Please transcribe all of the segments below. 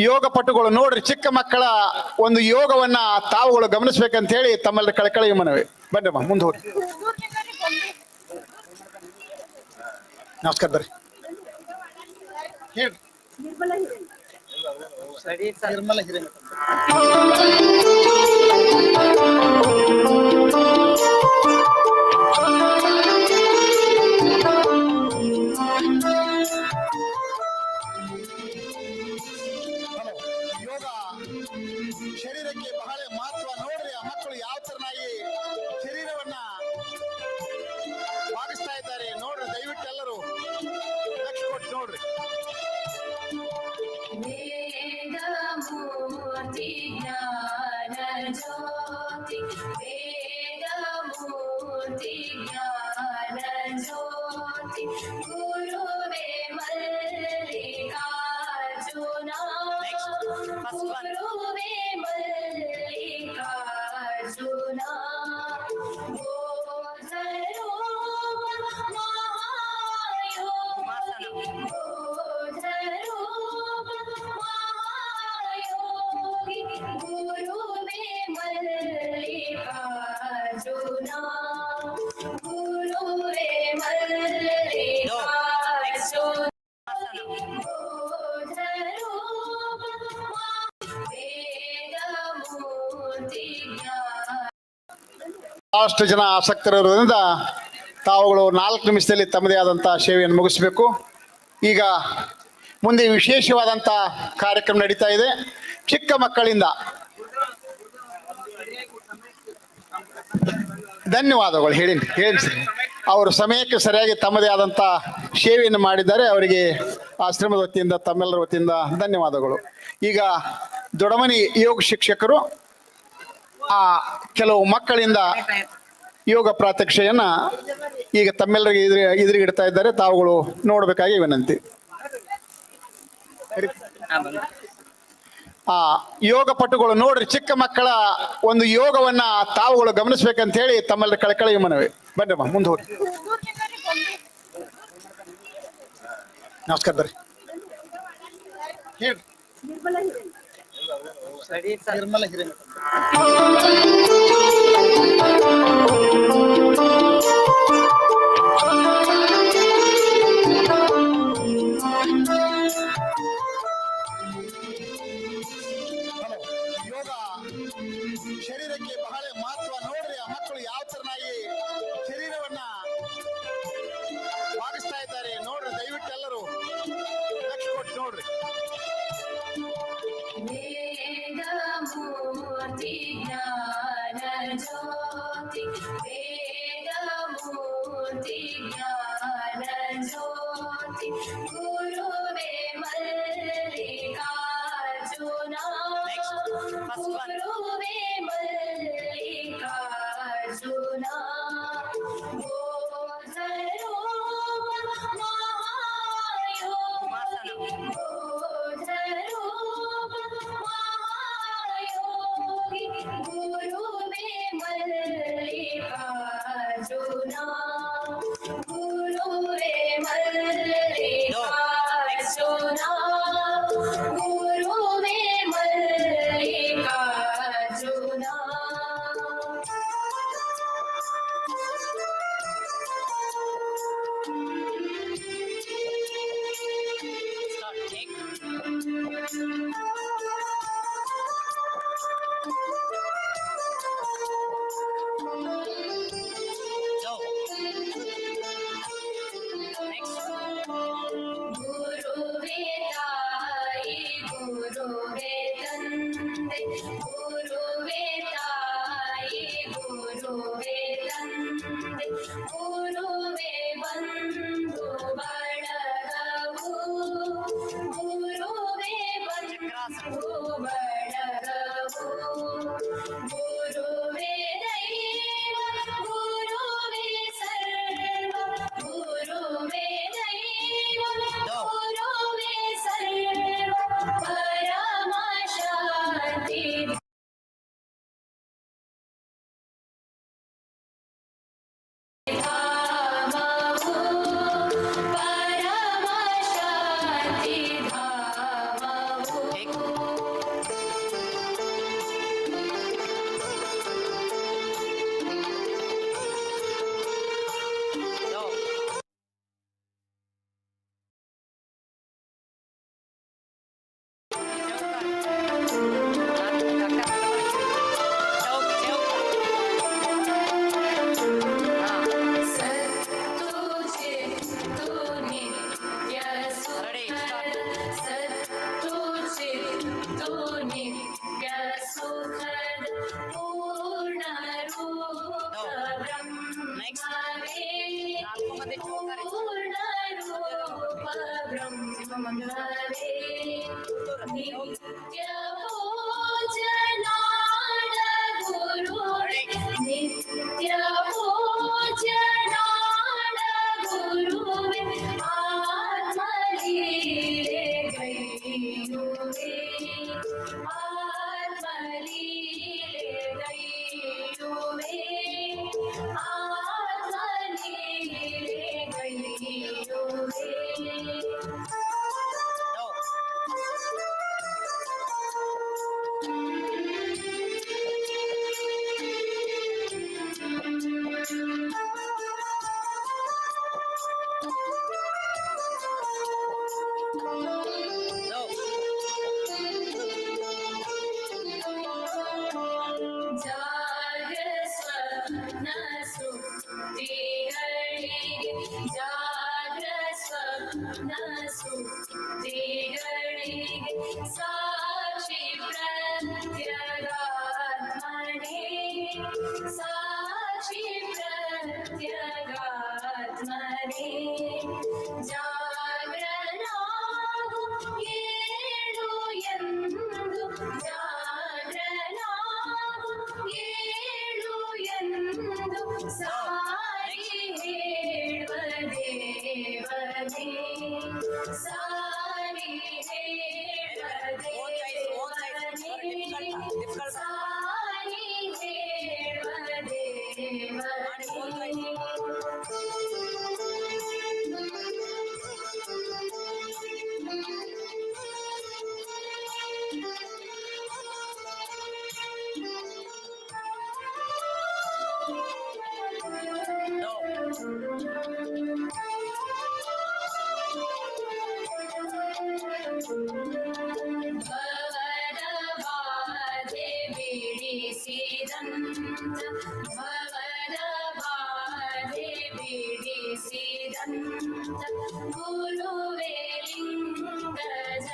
ಯೋಗ ಪಟುಗಳು ನೋಡ್ರಿ ಚಿಕ್ಕ ಮಕ್ಕಳ ಒಂದು ಯೋಗವನ್ನ ತಾವುಗಳು ಗಮನಿಸ್ಬೇಕಂತ ಹೇಳಿ ತಮ್ಮಲ್ಲಿ ಕಳಕಳಿ ಮನವಿ. ಬನ್ರಮ್ಮ ಮುಂದೆ ಹೋಗಿ ನಮಸ್ಕಾರ ಬರ್ರಿ. ನಿರ್ಮಲ ಹಿರೇಮಠ ಬಹಳಷ್ಟು ಜನ ಆಸಕ್ತರಿರೋದ್ರಿಂದ ತಾವುಗಳು ನಾಲ್ಕು ನಿಮಿಷದಲ್ಲಿ ತಮ್ಮದೇ ಆದಂಥ ಸೇವೆಯನ್ನು ಮುಗಿಸಬೇಕು. ಈಗ ಮುಂದೆ ವಿಶೇಷವಾದಂಥ ಕಾರ್ಯಕ್ರಮ ನಡೀತಾ ಇದೆ. ಚಿಕ್ಕ ಮಕ್ಕಳಿಂದ ಧನ್ಯವಾದಗಳು. ಹೇಳಿ ಹೇಳಿ ಸರ್. ಅವರು ಸಮಯಕ್ಕೆ ಸರಿಯಾಗಿ ತಮ್ಮದೇ ಆದಂಥ ಸೇವೆಯನ್ನು ಮಾಡಿದ್ದಾರೆ. ಅವರಿಗೆ ಆಶ್ರಮದ ವತಿಯಿಂದ, ತಮ್ಮೆಲ್ಲರ ವತಿಯಿಂದ ಧನ್ಯವಾದಗಳು. ಈಗ ದೊಡಮನಿ ಯೋಗ ಶಿಕ್ಷಕರು, ಆ ಕೆಲವು ಮಕ್ಕಳಿಂದ ಯೋಗ ಪ್ರಾತ್ಯಕ್ಷೆಯನ್ನ ಈಗ ತಮ್ಮೆಲ್ಲರಿಗೆ ಎದುರು, ಎದುರಿಗಿಡ್ತಾ ಇದ್ದಾರೆ. ತಾವುಗಳು ನೋಡಬೇಕಾಗಿ ವಿನಂತಿ. ಆ ಯೋಗ ಪಟುಗಳು ನೋಡ್ರಿ, ಚಿಕ್ಕ ಮಕ್ಕಳ ಒಂದು ಯೋಗವನ್ನ ತಾವುಗಳು ಗಮನಿಸ್ಬೇಕಂತ ಹೇಳಿ ತಮ್ಮೆಲ್ಲರ ಕಳಕಳಿ ಮನವಿ. ಬನ್ರಮ್ಮ ಮುಂದೆ ಹೋಗಿ ನಮಸ್ಕಾರ ಬರ್ರಿ ಹೇಳ್ರಿ ನಿರ್ಮಲ ಹಿರೇಮಠ Yeah. ಸಾರಿ गुरुवे लिङ्गजङ्गा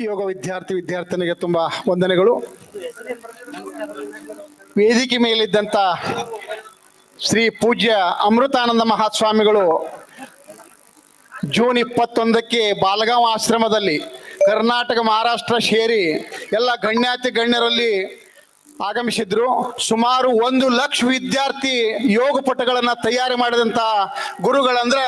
ಯೋಗ ವಿದ್ಯಾರ್ಥಿ ವಿದ್ಯಾರ್ಥಿನಿಗೆ ತುಂಬ ವಂದನೆಗಳು. ವೇದಿಕೆ ಮೇಲಿದ್ದಂಥ ಶ್ರೀ ಪೂಜ್ಯ ಅಮೃತಾನಂದ ಮಹಾಸ್ವಾಮಿಗಳು ಜೂನ್ ಇಪ್ಪತ್ತೊಂದಕ್ಕೆ ಬಾಲಗಾಂವ್ ಆಶ್ರಮದಲ್ಲಿ ಕರ್ನಾಟಕ ಮಹಾರಾಷ್ಟ್ರ ಸೇರಿ ಎಲ್ಲ ಗಣ್ಯಾತಿ ಗಣ್ಯರಲ್ಲಿ ಆಗಮಿಸಿದ್ರು. ಸುಮಾರು ಒಂದು ಲಕ್ಷ ವಿದ್ಯಾರ್ಥಿ ಯೋಗ ಪಟಗಳನ್ನ ತಯಾರಿ ಮಾಡಿದಂತ ಗುರುಗಳಂದ್ರೆ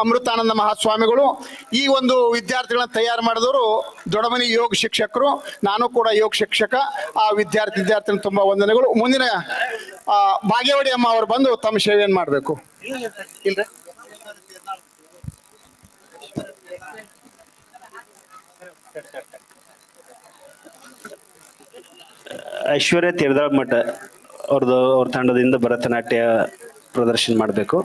ಅಮೃತಾನಂದ ಮಹಾಸ್ವಾಮಿಗಳು. ಈ ಒಂದು ವಿದ್ಯಾರ್ಥಿಗಳನ್ನ ತಯಾರು ಮಾಡಿದವರು ದೊಡಮನಿ ಯೋಗ ಶಿಕ್ಷಕರು. ನಾನು ಕೂಡ ಯೋಗ ಶಿಕ್ಷಕ. ಆ ವಿದ್ಯಾರ್ಥಿ ವಿದ್ಯಾರ್ಥಿನ ತುಂಬಾ ವಂದನೆಗಳು. ಮುಂದಿನ ಭಾಗ್ಯವಡಿ ಅಮ್ಮ ಅವರು ಬಂದು ತಮ್ಮ ಸೇವೆಯನ್ನು ಮಾಡಬೇಕು. ಇಲ್ರಿ? ಐಶ್ವರ್ಯ ತೀರ್ದಾಳ್ ಮಠ ಅವ್ರದ್ದು ಅವ್ರ ತಂಡದಿಂದ ಭರತನಾಟ್ಯ ಪ್ರದರ್ಶನ ಮಾಡಬೇಕು.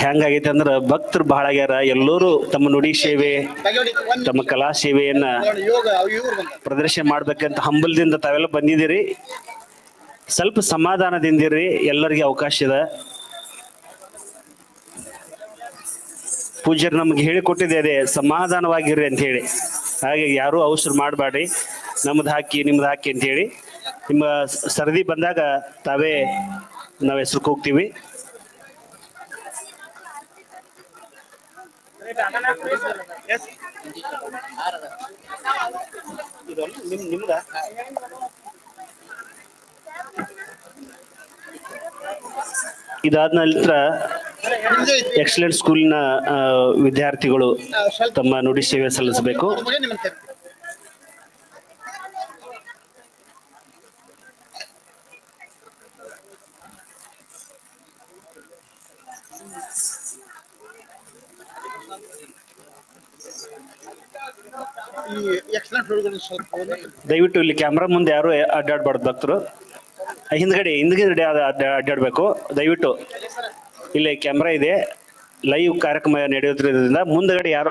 ಹೆಂಗಾಗೈತೆ ಅಂದ್ರೆ ಭಕ್ತರು ಬಹಳ ಆಗ್ಯಾರ. ಎಲ್ಲರೂ ತಮ್ಮ ನುಡಿ ಸೇವೆ, ತಮ್ಮ ಕಲಾ ಸೇವೆಯನ್ನ ಪ್ರದರ್ಶನ ಮಾಡ್ಬೇಕಂತ ಹಂಬಲದಿಂದ ತಾವೆಲ್ಲ ಬಂದಿದ್ದೀರಿ. ಸ್ವಲ್ಪ ಸಮಾಧಾನದಿಂದಿರಿ ಎಲ್ಲರಿಗೆ ಅವಕಾಶ ಇದೆ. ಪೂಜ್ಯರು ನಮ್ಗೆ ಹೇಳಿಕೊಟ್ಟಿದೆ ಅದೇ ಸಮಾಧಾನವಾಗಿರ್ರಿ ಅಂತ ಹೇಳಿ. ಹಾಗೆ ಯಾರೂ ಔಷಧ ಮಾಡಬೇಡ್ರಿ ನಮ್ದು ಹಾಕಿ, ನಿಮ್ದು ಹಾಕಿ ಅಂತ ಹೇಳಿ. ನಿಮ್ಮ ಸರದಿ ಬಂದಾಗ ತಾವೇ ನಾವು ಹೆಸರು ಹೋಗ್ತೀವಿ. ಇದಾದ ನಂತರ ಎಕ್ಸಲೆಂಟ್ ಸ್ಕೂಲಿನ ವಿದ್ಯಾರ್ಥಿಗಳು ತಮ್ಮ ನುಡಿ ಸೇವೆ ಸಲ್ಲಿಸಬೇಕು. ದಯವಿಟ್ಟು ಇಲ್ಲಿ ಕ್ಯಾಮ್ರಾ ಮುಂದೆ ಯಾರು ಅಡ್ಡಾಡ್ಬಾರ್ದು ಭಕ್ತರು. ಹಿಂದ್ಗಡೆ ಹಿಂದ್ಗಡೆ ಅಡ್ಡಾಡ್ಬೇಕು. ದಯವಿಟ್ಟು. ಇಲ್ಲಿ ಕ್ಯಾಮ್ರಾ ಇದೆ. ಲೈವ್ ಕಾರ್ಯಕ್ರಮ ನಡೆಯೋದ್ರಿಂದ ಮುಂದ್ಗಡೆ ಯಾರು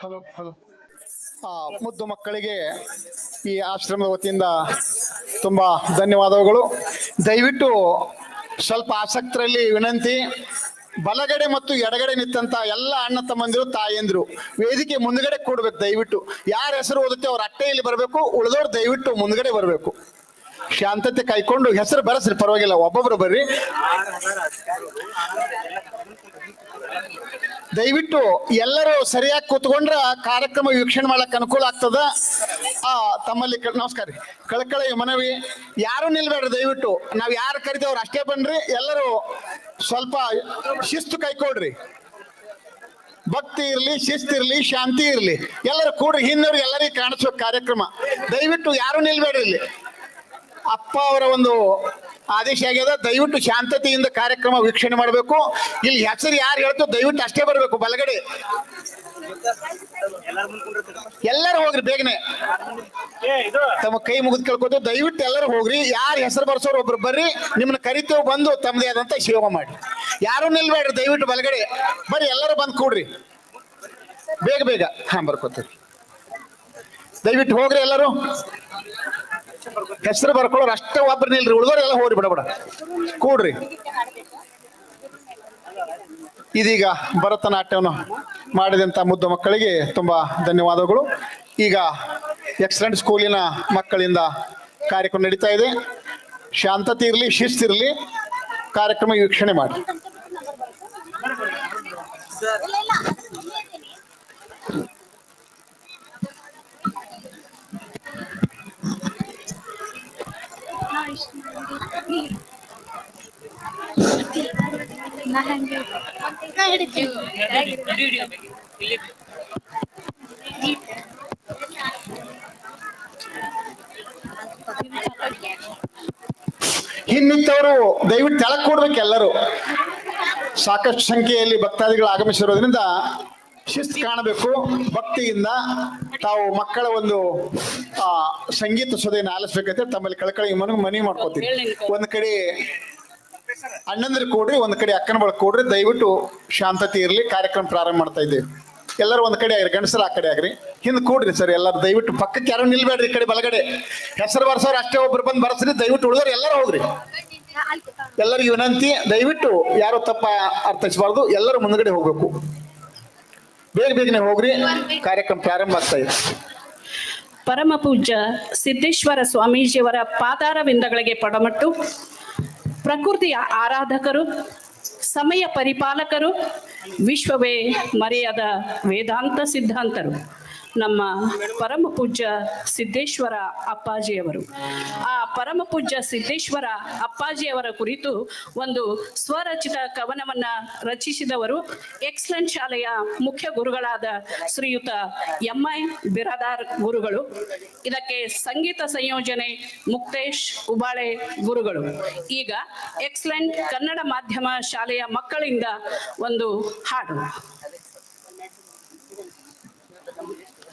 ಹಲೋ ಹಲೋ ಮುದ್ದು ಮಕ್ಕಳಿಗೆ ಈ ಆಶ್ರಮದ ವತಿಯಿಂದ ತುಂಬಾ ಧನ್ಯವಾದಗಳು. ದಯವಿಟ್ಟು ಸ್ವಲ್ಪ ಆಸಕ್ತರಲ್ಲಿ ವಿನಂತಿ, ಬಲಗಡೆ ಮತ್ತು ಎಡಗಡೆ ನಿಂತಂತ ಎಲ್ಲ ಅಣ್ಣ ತಮ್ಮಂದಿರು, ತಾಯಂದಿರು, ವೇದಿಕೆ ಮುಂದ್ಗಡೆ ಕೊಡ್ಬೇಕು ದಯವಿಟ್ಟು. ಯಾರ ಹೆಸರು ಓದುತ್ತೆ ಅವ್ರ ಅಟ್ಟೆಯಲ್ಲಿ ಬರಬೇಕು, ಉಳಿದವ್ರು ದಯವಿಟ್ಟು ಮುಂದ್ಗಡೆ ಬರಬೇಕು. ಶಾಂತತೆ ಕಾಯ್ಕೊಂಡು ಹೆಸರು ಬರಸ್ರಿ, ಪರವಾಗಿಲ್ಲ, ಒಬ್ಬೊಬ್ರು ಬರ್ರಿ. ದಯವಿಟ್ಟು ಎಲ್ಲರೂ ಸರಿಯಾಗಿ ಕೂತ್ಕೊಂಡ್ರ ಕಾರ್ಯಕ್ರಮ ವೀಕ್ಷಣೆ ಮಾಡಕ್ ಅನುಕೂಲ ಆಗ್ತದ? ಆ, ತಮ್ಮಲ್ಲಿ ನಮಸ್ಕಾರ ರೀ. ಕಳಕಳಿ ಮನವಿ. ಯಾರು ನಿಲ್ಬೇಡ್ರಿ, ದಯವಿಟ್ಟು. ನಾವ್ ಯಾರು ಕರಿತೇವ್ರ ಅಷ್ಟೇ ಬನ್ರಿ. ಎಲ್ಲರೂ ಸ್ವಲ್ಪ ಶಿಸ್ತು ಕೈಕೊಡ್ರಿ ಭಕ್ತಿ ಇರ್ಲಿ, ಶಿಸ್ತು ಇರ್ಲಿ, ಶಾಂತಿ ಇರ್ಲಿ. ಎಲ್ಲರೂ ಕೂಡ್ರಿ ಹಿಂದವ್ರು ಎಲ್ಲರಿಗೂ ಕಾಣಿಸ್ಬೇಕು ಕಾರ್ಯಕ್ರಮ. ದಯವಿಟ್ಟು ಯಾರು ನಿಲ್ಬೇಡ್ರಿ ಇಲ್ಲಿ. ಅಪ್ಪ ಅವರ ಒಂದು ಆದೇಶ ಆಗ್ಯದ, ದಯವಿಟ್ಟು ಶಾಂತತೆಯಿಂದ ಕಾರ್ಯಕ್ರಮ ವೀಕ್ಷಣೆ ಮಾಡಬೇಕು. ಇಲ್ಲಿ ಹೆಸರು ಯಾರು ಹೇಳ್ತೋ ದಯವಿಟ್ಟು ಅಷ್ಟೇ ಬರಬೇಕು, ಬಲಗಡೆ. ಎಲ್ಲರೂ ಹೋಗ್ರಿ ಬೇಗನೆ. ತಮ್ಮ ಕೈ ಮುಗಿದು ಕೇಳ್ಕೊತು, ದಯವಿಟ್ಟು ಎಲ್ಲರೂ ಹೋಗ್ರಿ. ಯಾರು ಹೆಸರು ಬರ್ಸೋರು ಒಬ್ರು ಬರ್ರಿ, ನಿಮ್ಮನ್ನ ಕರಿತೇವೆ ಬಂದು ತಮ್ಮದೇ ಆದಂತ ಸೇವೆ ಮಾಡಿ. ಯಾರು ನಿಲ್ಬೇಡ್ರಿ, ದಯವಿಟ್ಟು ಬಲಗಡೆ. ಬರ್ರಿ, ಎಲ್ಲರೂ ಬಂದು ಕೂಡ್ರಿ. ಬೇಗ ಬೇಗ. ಹಾ, ಬರ್ಕೋತೀರಿ. ದಯವಿಟ್ಟು ಹೋಗ್ರಿ ಎಲ್ಲರೂ. ಹೆಸರು ಬರ್ಕೊಳ್ಳೋರು ಅಷ್ಟೇ ಒಬ್ರು ನಿಲ್ರಿ ಉಳಿದವ್ರು ಎಲ್ಲ ಹೋಗ್ರಿ ಬಿಡ ಕೂಡ್ರಿ. ಇದೀಗ ಭರತನಾಟ್ಯವನ್ನು ಮಾಡಿದಂತ ಮುದ್ದು ಮಕ್ಕಳಿಗೆ ತುಂಬಾ ಧನ್ಯವಾದಗಳು. ಈಗ ಎಕ್ಸಲೆಂಟ್ ಸ್ಕೂಲಿನ ಮಕ್ಕಳಿಂದ ಕಾರ್ಯಕ್ರಮ ನಡೀತಾ ಇದೆ. ಶಾಂತತೆ ಇರಲಿ ಶಿಸ್ತಿರಲಿ ಕಾರ್ಯಕ್ರಮ ವೀಕ್ಷಣೆ ಮಾಡಿ ಇನ್ನಿತ್ತವರು ದಯವಿಟ್ಟು ತೆಳಕ್ ಕೊಡ್ಬೇಕು ಎಲ್ಲರೂ. ಸಾಕಷ್ಟು ಸಂಖ್ಯೆಯಲ್ಲಿ ಭಕ್ತಾದಿಗಳು ಆಗಮಿಸಿರೋದ್ರಿಂದ ಶಿಸ್ತು ಕಾಣಬೇಕು. ಭಕ್ತಿಯಿಂದ ತಾವು ಮಕ್ಕಳ ಒಂದು ಸಂಗೀತ ಸುದೆಯನ್ನು ಆಲಿಸ್ಬೇಕಂತ ತಮ್ಮಲ್ಲಿ ಕಳಕಳಿ ಮನ ಮನವಿ ಮಾಡ್ಕೋತೀವಿ ಒಂದ್ ಕಡೆ ಅಣ್ಣಂದ್ರ ಕೊಡ್ರಿ ಒಂದ್ ಕಡೆ ಅಕ್ಕನ ಬಳಕ ಕೊಡ್ರಿ ದಯವಿಟ್ಟು ಶಾಂತತೆ ಇರಲಿ ಕಾರ್ಯಕ್ರಮ ಪ್ರಾರಂಭ ಮಾಡ್ತಾ ಇದ್ದೇವೆ. ಎಲ್ಲರೂ ಒಂದ್ ಕಡೆ ಆಗ್ರಿ ಗಂಡಸರು ಆ ಕಡೆ ಆಗ್ರಿ. ಹಿಂದ್ ಕೂಡ್ರಿ ಸರ್ ಎಲ್ಲರೂ ದಯವಿಟ್ಟು ಪಕ್ಕಕ್ಕೆ ಯಾರು ನಿಲ್ಬೇಡ್ರಿ ಈ ಕಡೆ ಬಲಗಡೆ. ಹೆಸರು ಬರ್ಸೋರು ಅಷ್ಟೇ ಒಬ್ರು ಬಂದು ಬರ್ಸ್ರಿ ದಯವಿಟ್ಟು ಉಳಿದವ್ರು ಎಲ್ಲರೂ ಹೋಗ್ರಿ. ಎಲ್ಲರಿಗೂ ವಿನಂತಿ ದಯವಿಟ್ಟು ಯಾರು ತಪ್ಪ ಅರ್ಥೈಸಬಾರ್ದು ಎಲ್ಲರೂ ಮುಂದ್ಗಡೆ ಹೋಗ್ಬೇಕು. ಬೇಗ ಬೇಗನೆ ಹೋಗ್ರಿ ಕಾರ್ಯಕ್ರಮ ಪ್ರಾರಂಭ ಆಗ್ತಾ ಇದೆ. ಪರಮ ಪೂಜ್ಯ ಸಿದ್ದೇಶ್ವರ ಸ್ವಾಮೀಜಿಯವರ ಪಾದಾರವಿಂದಗಳಿಗೆ ಪಡಮಟ್ಟು ಪ್ರಕೃತಿಯ ಆರಾಧಕರು ಸಮಯ ಪರಿಪಾಲಕರು ವಿಶ್ವವೇ ಮರೆಯದ ವೇದಾಂತ ಸಿದ್ಧಾಂತರು. ನಮ್ಮ ಪರಮ ಪೂಜ್ಯ ಸಿದ್ದೇಶ್ವರ ಅಪ್ಪಾಜಿಯವರು. ಆ ಪರಮ ಪೂಜ್ಯ ಸಿದ್ದೇಶ್ವರ ಅಪ್ಪಾಜಿಯವರ ಕುರಿತು ಒಂದು ಸ್ವರಚಿತ ಕವನವನ್ನ ರಚಿಸಿದವರು ಎಕ್ಸಲೆಂಟ್ ಶಾಲೆಯ ಮುಖ್ಯ ಗುರುಗಳಾದ ಶ್ರೀಯುತ ಎಂ ಐ ಬಿರಾದಾರ್ ಗುರುಗಳು. ಇದಕ್ಕೆ ಸಂಗೀತ ಸಂಯೋಜನೆ ಮುಕ್ತೇಶ್ ಉಬಾಳೆ ಗುರುಗಳು. ಈಗ ಎಕ್ಸಲೆಂಟ್ ಕನ್ನಡ ಮಾಧ್ಯಮ ಶಾಲೆಯ ಮಕ್ಕಳಿಂದ ಒಂದು ಹಾಡು.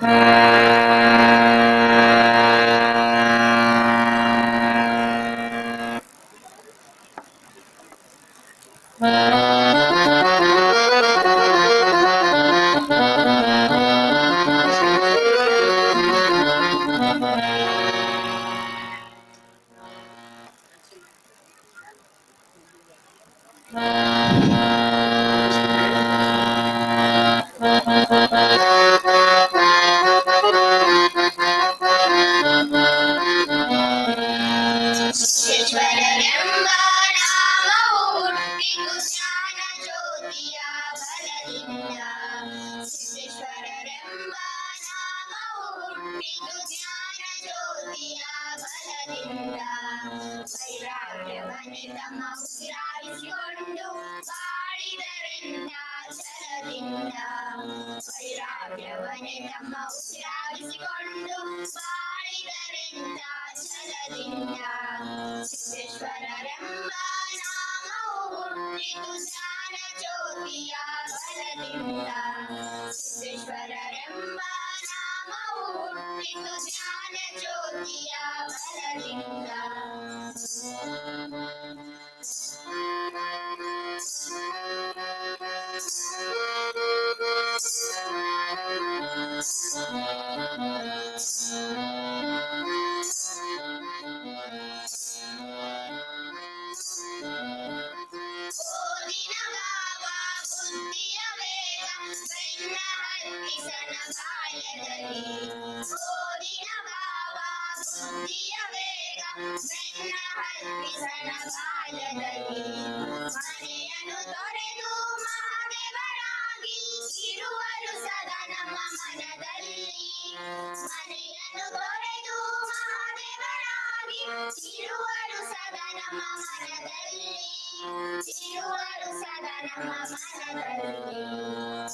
Música ും പാടിതരണ്ട ചലതിണ്ട വൈരാഗ്യവനെ തമ്മ ഉശ്രാവിച്ചുകൊണ്ടു പാടിതരണ്ട ചലതിണ്ട സിദ്ധേശ്വരരംബ നാമവും ജ്ഞാന ജ്യോതിയ ബലതിണ്ട Thank you. ಇರುವರು ಸದಾ ನಮ್ಮ ಮನದಲ್ಲಿ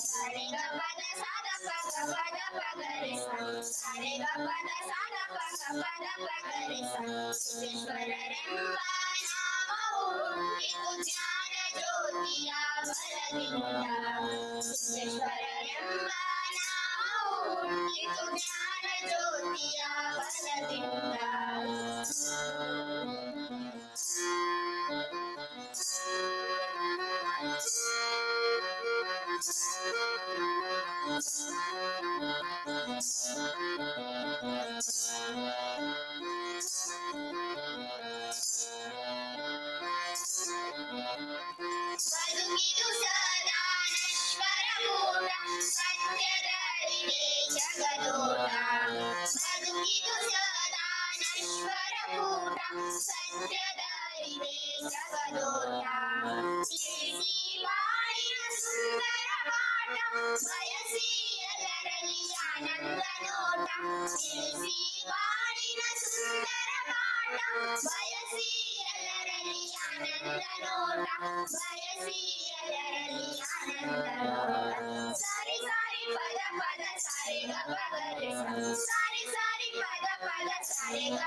ಸರಿಗ ಪದ ಸಾದ ಪದ ಪದ ಪಗರೆ ಸರಿಗ ಪದ ಸಾದ ಪದ ಪದ ಪಗರೆ ಸಿದ್ದೇಶ್ವರರೆಂಬ ನಾಮವು ಹುಟ್ಟಿತು ಜ್ಞಾನ ಜ್ಯೋತಿಯ ಬಲದಿಂದ ಸಿದ್ದೇಶ್ವರರೆಂಬ జ్యోతితో జ్ఞాన జ్యోతియా బలదిండ Thank you. Salud.